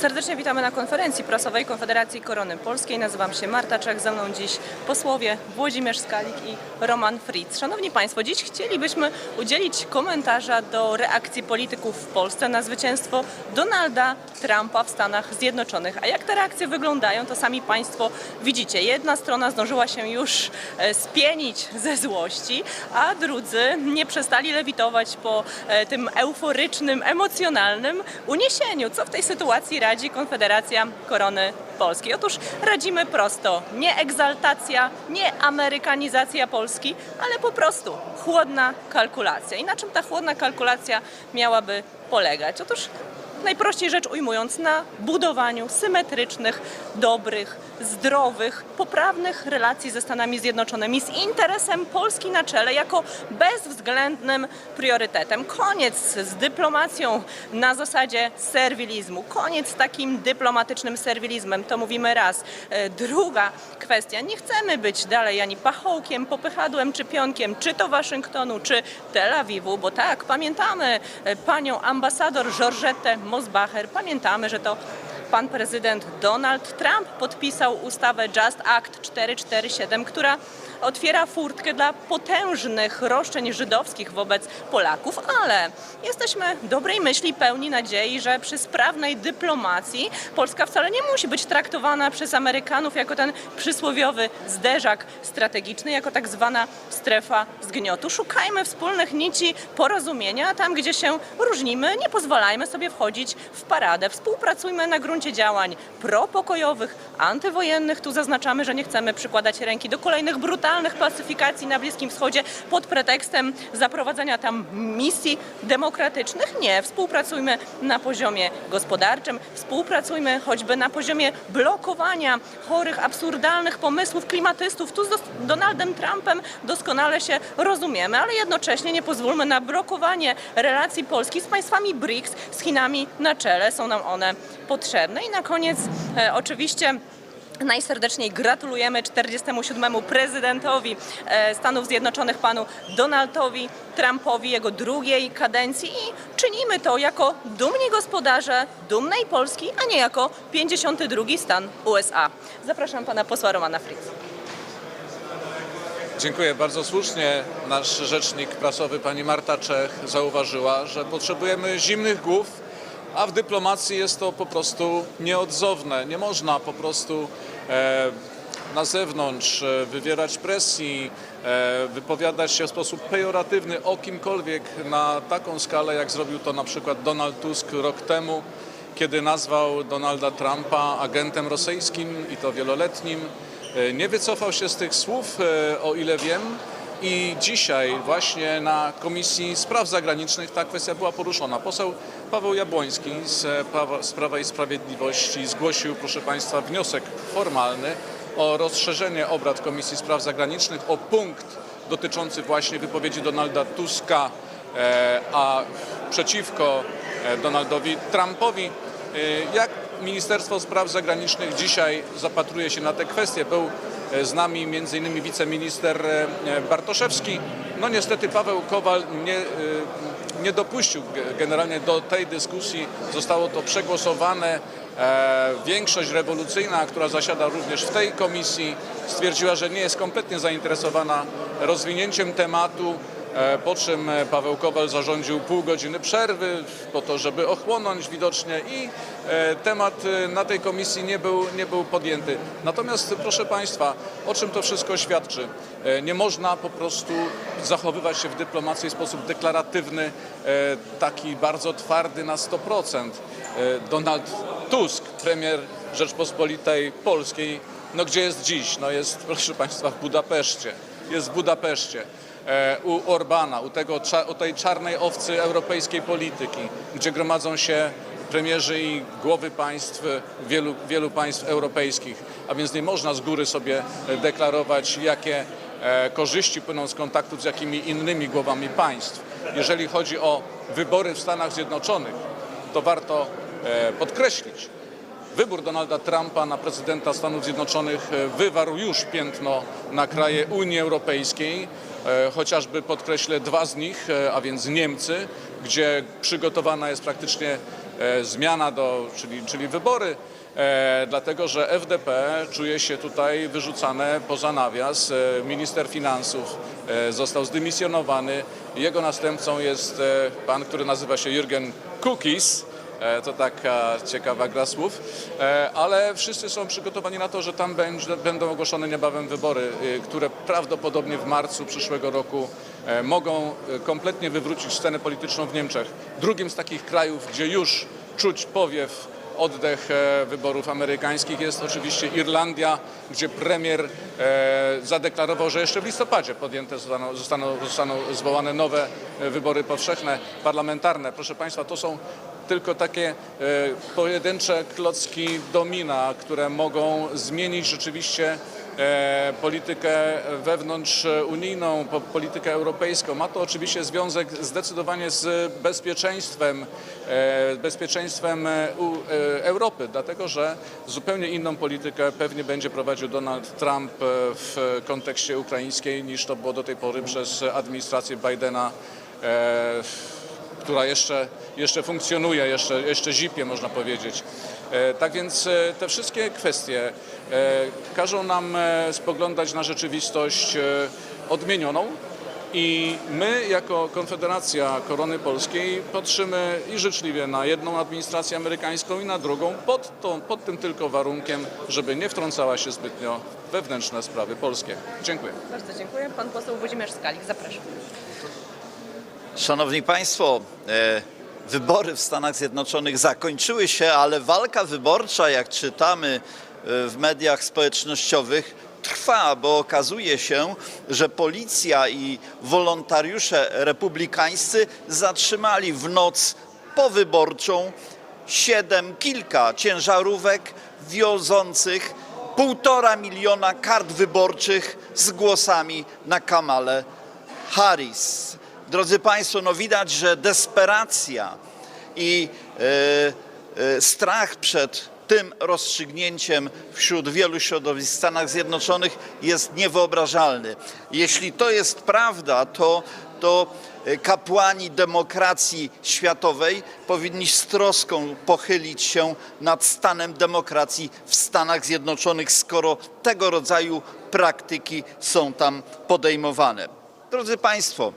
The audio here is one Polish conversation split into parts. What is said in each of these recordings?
Serdecznie witamy na konferencji prasowej Konfederacji Korony Polskiej. Nazywam się Marta Czech, ze mną dziś posłowie Włodzimierz Skalik i Roman Fritz. Szanowni Państwo, dziś chcielibyśmy udzielić komentarza do reakcji polityków w Polsce na zwycięstwo Donalda Trumpa w Stanach Zjednoczonych. A jak te reakcje wyglądają, to sami Państwo widzicie. Jedna strona zdążyła się już e, spienić ze złości, a drudzy nie przestali lewitować po e, tym euforycznym, emocjonalnym uniesieniu. Co w tej sytuacji radzi Konfederacja Korony Polskiej? Otóż radzimy prosto. Nie egzaltacja, nie amerykanizacja Polski, ale po prostu chłodna kalkulacja. I na czym ta chłodna kalkulacja miałaby polegać? Otóż najprościej rzecz ujmując, na budowaniu symetrycznych, dobrych, zdrowych, poprawnych relacji ze Stanami Zjednoczonymi z interesem Polski na czele jako bezwzględnym priorytetem. Koniec z dyplomacją na zasadzie serwilizmu, koniec z takim dyplomatycznym serwilizmem, to mówimy raz. E, Druga kwestia, nie chcemy być dalej ani pachołkiem, popychadłem czy pionkiem, czy to Waszyngtonu, czy Tel Awiwu, bo tak, pamiętamy e, panią ambasador Georgetę Mosbacher, pamiętamy, że to pan prezydent Donald Trump podpisał ustawę Just Act 447, która otwiera furtkę dla potężnych roszczeń żydowskich wobec Polaków, ale jesteśmy dobrej myśli pełni nadziei, że przy sprawnej dyplomacji Polska wcale nie musi być traktowana przez Amerykanów jako ten przysłowiowy zderzak strategiczny, jako tak zwana strefa zgniotu. Szukajmy wspólnych nici porozumienia, tam gdzie się różnimy, nie pozwalajmy sobie wchodzić w paradę. Współpracujmy na gruncie działań propokojowych, antywojennych. Tu zaznaczamy, że nie chcemy przykładać ręki do kolejnych brutalnych pacyfikacji na Bliskim Wschodzie pod pretekstem zaprowadzenia tam misji demokratycznych. Nie, współpracujmy na poziomie gospodarczym, współpracujmy choćby na poziomie blokowania chorych, absurdalnych pomysłów klimatystów. Tu z Donaldem Trumpem doskonale się rozumiemy, ale jednocześnie nie pozwólmy na blokowanie relacji Polski z państwami BRICS, z Chinami na czele. Są nam one potrzebne. I na koniec e, oczywiście Najserdeczniej gratulujemy 47. prezydentowi e, Stanów Zjednoczonych, panu Donaldowi Trumpowi, jego drugiej kadencji i czynimy to jako dumni gospodarze dumnej Polski, a nie jako 52. stan USA. Zapraszam pana posła Romana Fritz. Dziękuję. Bardzo słusznie nasz rzecznik prasowy pani Marta Czech zauważyła, że potrzebujemy zimnych głów, a w dyplomacji jest to po prostu nieodzowne. Nie można po prostu e, na zewnątrz e, wywierać presji, e, wypowiadać się w sposób pejoratywny o kimkolwiek na taką skalę, jak zrobił to na przykład Donald Tusk rok temu, kiedy nazwał Donalda Trumpa agentem rosyjskim i to wieloletnim. Nie wycofał się z tych słów, o ile wiem. I dzisiaj właśnie na Komisji Spraw Zagranicznych ta kwestia była poruszona. Poseł Paweł Jabłoński z Prawa, z Prawa i Sprawiedliwości zgłosił, proszę Państwa, wniosek formalny o rozszerzenie obrad Komisji Spraw Zagranicznych o punkt dotyczący właśnie wypowiedzi Donalda Tuska, e, a przeciwko e, Donaldowi Trumpowi. E, Jak Ministerstwo Spraw Zagranicznych dzisiaj zapatruje się na te kwestie? Był z nami m.in. wiceminister e, Bartoszewski. No niestety Paweł Kowal nie, e, nie dopuścił ge- generalnie do tej dyskusji. Zostało to przegłosowane. E, Większość rewolucyjna, która zasiada również w tej komisji, stwierdziła, że nie jest kompletnie zainteresowana rozwinięciem tematu. E, Po czym e, Paweł Kowal zarządził pół godziny przerwy po to, żeby ochłonąć widocznie i e, temat na tej komisji nie był, nie był podjęty. Natomiast proszę Państwa, o czym to wszystko świadczy? Nie można po prostu zachowywać się w dyplomacji w sposób deklaratywny, taki bardzo twardy na 100%. E, Donald Tusk, premier Rzeczpospolitej Polskiej, no gdzie jest dziś? No jest, proszę Państwa, w Budapeszcie. Jest w Budapeszcie u Orbana, u, tego, u tej czarnej owcy europejskiej polityki, gdzie gromadzą się premierzy i głowy państw, wielu, wielu państw europejskich, a więc nie można z góry sobie deklarować, jakie e, korzyści płyną z kontaktów z jakimi innymi głowami państw. Jeżeli chodzi o wybory w Stanach Zjednoczonych, to warto e, podkreślić, Wybór Donalda Trumpa na prezydenta Stanów Zjednoczonych e, wywarł już piętno na kraje Unii Europejskiej, e, chociażby podkreślę dwa z nich, e, a więc Niemcy, gdzie przygotowana jest praktycznie zmiana, do, czyli, czyli wybory. Dlatego, że FDP czuje się tutaj wyrzucane poza nawias. Minister finansów został zdymisjonowany. Jego następcą jest pan, który nazywa się Jürgen Kukis. E, To taka ciekawa gra słów, E, ale wszyscy są przygotowani na to, że tam będą ogłoszone niebawem wybory, e, które prawdopodobnie w marcu przyszłego roku e, mogą kompletnie wywrócić scenę polityczną w Niemczech. Drugim z takich krajów, gdzie już czuć powiew oddech wyborów amerykańskich jest oczywiście Irlandia, gdzie premier zadeklarował, że jeszcze w listopadzie podjęte zostaną, zostaną, zostaną zwołane nowe wybory powszechne, parlamentarne. Proszę Państwa, to są tylko takie e, pojedyncze klocki domina, które mogą zmienić rzeczywiście e, politykę wewnątrz unijną, po- politykę europejską. Ma to oczywiście związek zdecydowanie z bezpieczeństwem, e, bezpieczeństwem Europy, dlatego że zupełnie inną politykę pewnie będzie prowadził Donald Trump w kontekście ukraińskiej niż to było do tej pory przez administrację Bidena. Która jeszcze, jeszcze funkcjonuje, jeszcze, jeszcze zipie można powiedzieć. E, Tak więc e, te wszystkie kwestie e, każą nam spoglądać na rzeczywistość odmienioną i my jako Konfederacja Korony Polskiej patrzymy i życzliwie na jedną administrację amerykańską i na drugą pod, tą, pod tym tylko warunkiem, żeby nie wtrącała się zbytnio wewnętrzne sprawy polskie. Dziękuję. Bardzo dziękuję. Pan poseł Włodzimierz Skalik, zapraszam. Szanowni Państwo, e, wybory w Stanach Zjednoczonych zakończyły się, ale walka wyborcza, jak czytamy e, w mediach społecznościowych, trwa, bo okazuje się, że policja i wolontariusze republikańscy zatrzymali w noc powyborczą siedem, kilka ciężarówek wiozących półtora miliona kart wyborczych z głosami na Kamalę Harris. Drodzy Państwo, no widać, że desperacja i e, e, strach przed tym rozstrzygnięciem wśród wielu środowisk w Stanach Zjednoczonych jest niewyobrażalny. Jeśli to jest prawda, to, to e, kapłani demokracji światowej powinni z troską pochylić się nad stanem demokracji w Stanach Zjednoczonych, skoro tego rodzaju praktyki są tam podejmowane. Drodzy Państwo,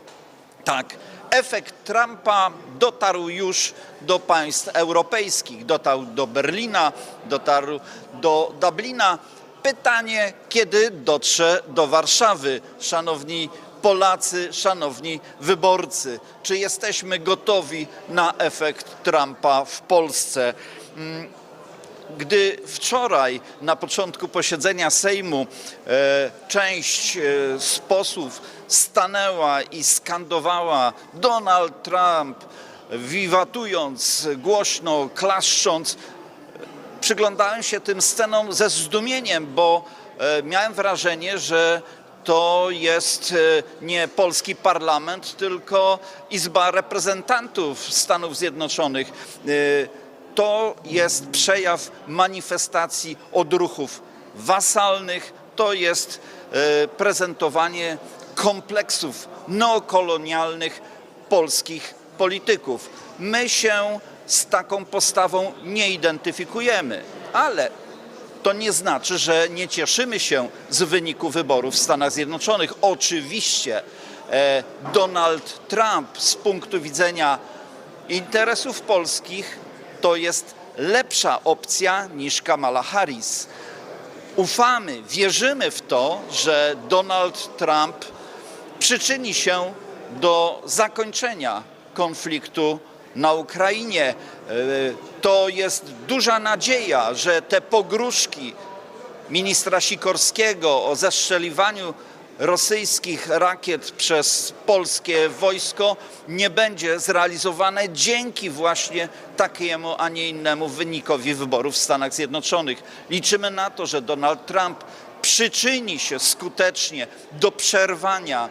tak, efekt Trumpa dotarł już do państw europejskich, dotarł do Berlina, dotarł do Dublina. Pytanie, kiedy dotrze do Warszawy, szanowni Polacy, szanowni wyborcy, czy jesteśmy gotowi na efekt Trumpa w Polsce? Gdy wczoraj na początku posiedzenia Sejmu e, część e, z posłów stanęła i skandowała Donald Trump, wiwatując głośno, klaszcząc, przyglądałem się tym scenom ze zdumieniem, bo e, miałem wrażenie, że to jest nie polski parlament, tylko Izba Reprezentantów Stanów Zjednoczonych. To jest przejaw manifestacji odruchów wasalnych, to jest e, prezentowanie kompleksów neokolonialnych polskich polityków. My się z taką postawą nie identyfikujemy, ale to nie znaczy, że nie cieszymy się z wyniku wyborów w Stanach Zjednoczonych. Oczywiście e, Donald Trump z punktu widzenia interesów polskich to jest lepsza opcja niż Kamala Harris. Ufamy, wierzymy w to, że Donald Trump przyczyni się do zakończenia konfliktu na Ukrainie. E, To jest duża nadzieja, że te pogróżki ministra Sikorskiego o zestrzeliwaniu rosyjskich rakiet przez polskie wojsko nie będzie zrealizowane dzięki właśnie takiemu, a nie innemu wynikowi wyborów w Stanach Zjednoczonych. Liczymy na to, że Donald Trump przyczyni się skutecznie do przerwania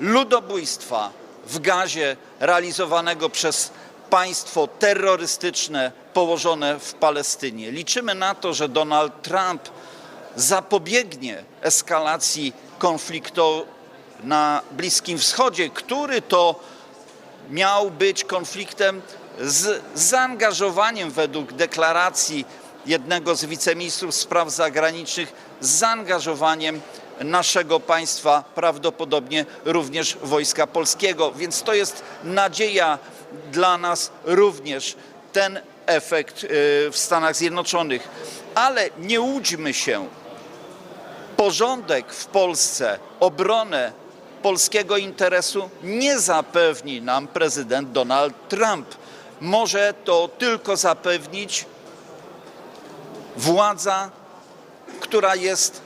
ludobójstwa w gazie realizowanego przez państwo terrorystyczne położone w Palestynie. Liczymy na to, że Donald Trump zapobiegnie eskalacji konfliktu na Bliskim Wschodzie, który to miał być konfliktem z zaangażowaniem według deklaracji jednego z wiceministrów spraw zagranicznych, z zaangażowaniem naszego państwa, prawdopodobnie również Wojska Polskiego. Więc to jest nadzieja dla nas również ten efekt y, w Stanach Zjednoczonych. Ale nie łudźmy się, porządek w Polsce, obronę polskiego interesu nie zapewni nam prezydent Donald Trump. Może to tylko zapewnić władza, która jest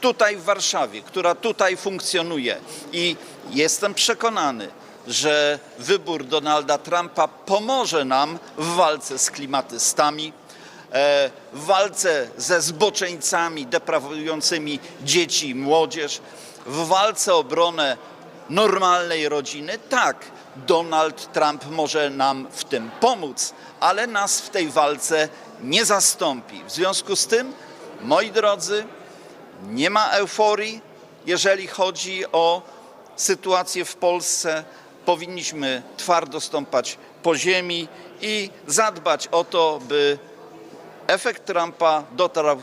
tutaj w Warszawie, która tutaj funkcjonuje. I jestem przekonany, że wybór Donalda Trumpa pomoże nam w walce z klimatystami, w walce ze zboczeńcami deprawującymi dzieci i młodzież, w walce o obronę normalnej rodziny. Tak, Donald Trump może nam w tym pomóc, ale nas w tej walce nie zastąpi. W związku z tym, moi drodzy, nie ma euforii, jeżeli chodzi o sytuację w Polsce. Powinniśmy twardo stąpać po ziemi i zadbać o to, by efekt Trumpa dotarł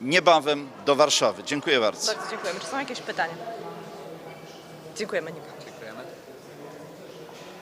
niebawem do Warszawy. Dziękuję bardzo. Bardzo dziękujemy. Czy są jakieś pytania? Dziękujemy. Nie ma.